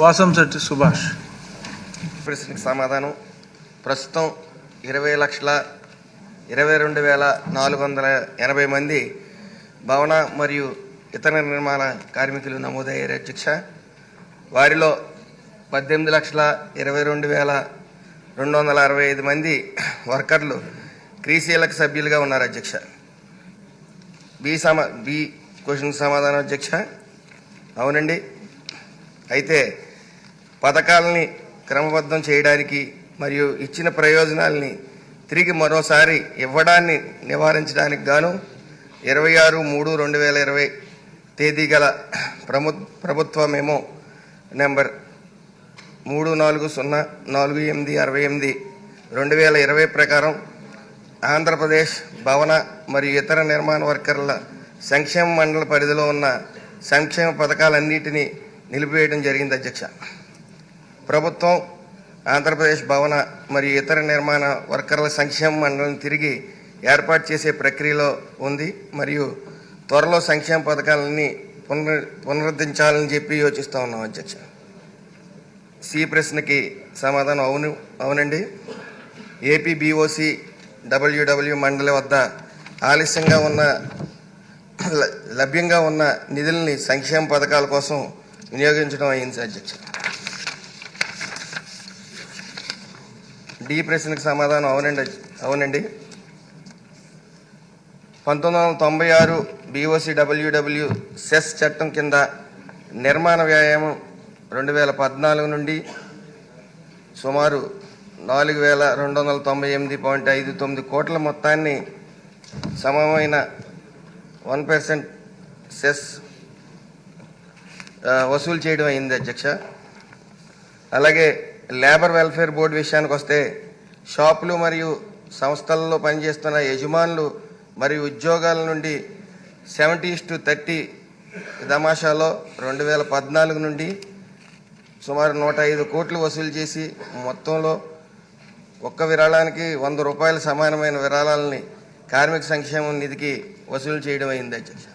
వాసంశెట్టి సుభాష్. ప్రశ్నకి సమాధానం. ప్రస్తుతం ఇరవై లక్షల ఇరవై రెండు వేల నాలుగు వందల ఎనభై మంది భవన మరియు ఇతర నిర్మాణ కార్మికులు నమోదయ్యారు అధ్యక్ష. వారిలో పద్దెనిమిది లక్షల ఇరవై రెండు వేల రెండు వందల అరవై ఐదు మంది వర్కర్లు క్రీసీలకు సభ్యులుగా ఉన్నారు అధ్యక్ష. బి సమా బి క్వశ్చన్ సమాధానం అధ్యక్ష. అవునండి. అయితే పథకాలని క్రమబద్ధం చేయడానికి మరియు ఇచ్చిన ప్రయోజనాల్ని తిరిగి మరోసారి ఇవ్వడాన్ని నివారించడానికి గాను ఇరవై ఆరు మూడు రెండు వేల ఇరవై తేదీ గల ప్రము ప్రభుత్వ మెమో నెంబర్ మూడు నాలుగు సున్నా నాలుగు ఎనిమిది అరవై ఎనిమిది రెండు వేల ఇరవై ప్రకారం ఆంధ్రప్రదేశ్ భవన మరియు ఇతర నిర్మాణ వర్కర్ల సంక్షేమ మండల పరిధిలో ఉన్న సంక్షేమ పథకాలన్నిటినీ నిలిపివేయడం జరిగింది అధ్యక్ష. ప్రభుత్వం ఆంధ్రప్రదేశ్ భవన మరియు ఇతర నిర్మాణ వర్కర్ల సంక్షేమ మండలిని తిరిగి ఏర్పాటు చేసే ప్రక్రియలో ఉంది మరియు త్వరలో సంక్షేమ పథకాలని పునరు పునరుద్ధరించాలని చెప్పి యోచిస్తూ ఉన్నాం అధ్యక్ష. సి ప్రశ్నకి సమాధానం అవును అవునండి. ఏపీ బీఓసి డబ్ల్యూడబ్ల్యూ మండలి వద్ద ఆలస్యంగా ఉన్న ల- లభ్యంగా ఉన్న నిధుల్ని సంక్షేమ పథకాల కోసం వినియోగించడం అయింది అధ్యక్ష. డి ప్రశ్నకు సమాధానం అవునండి అవునండి. పంతొమ్మిది వందల తొంభై ఆరు బీఓసి డబ్ల్యూడబ్ల్యూ సెస్ చట్టం కింద నిర్మాణ వ్యాయామం రెండు వేల పద్నాలుగు నుండి సుమారు నాలుగు వేల రెండు వందల తొంభై ఎనిమిది పాయింట్ ఐదు తొమ్మిది కోట్ల మొత్తాన్ని సమమైన వన్ పర్సెంట్ సెస్ వసూలు చేయడం అయింది అధ్యక్ష. అలాగే లేబర్ వెల్ఫేర్ బోర్డు విషయానికి వస్తే షాపులు మరియు సంస్థలలో పనిచేస్తున్న యజమానులు మరియు ఉద్యోగాల నుండి సెవెంటీ టు థర్టీ తమాషాలో రెండు వేల పద్నాలుగు నుండి సుమారు నూట ఐదు కోట్లు వసూలు చేసి మొత్తంలో ఒక్క విరాళానికి వంద రూపాయల సమానమైన విరాళాలని కార్మిక సంక్షేమం నిధికి వసూలు చేయడం అయింది. అధ్యక్ష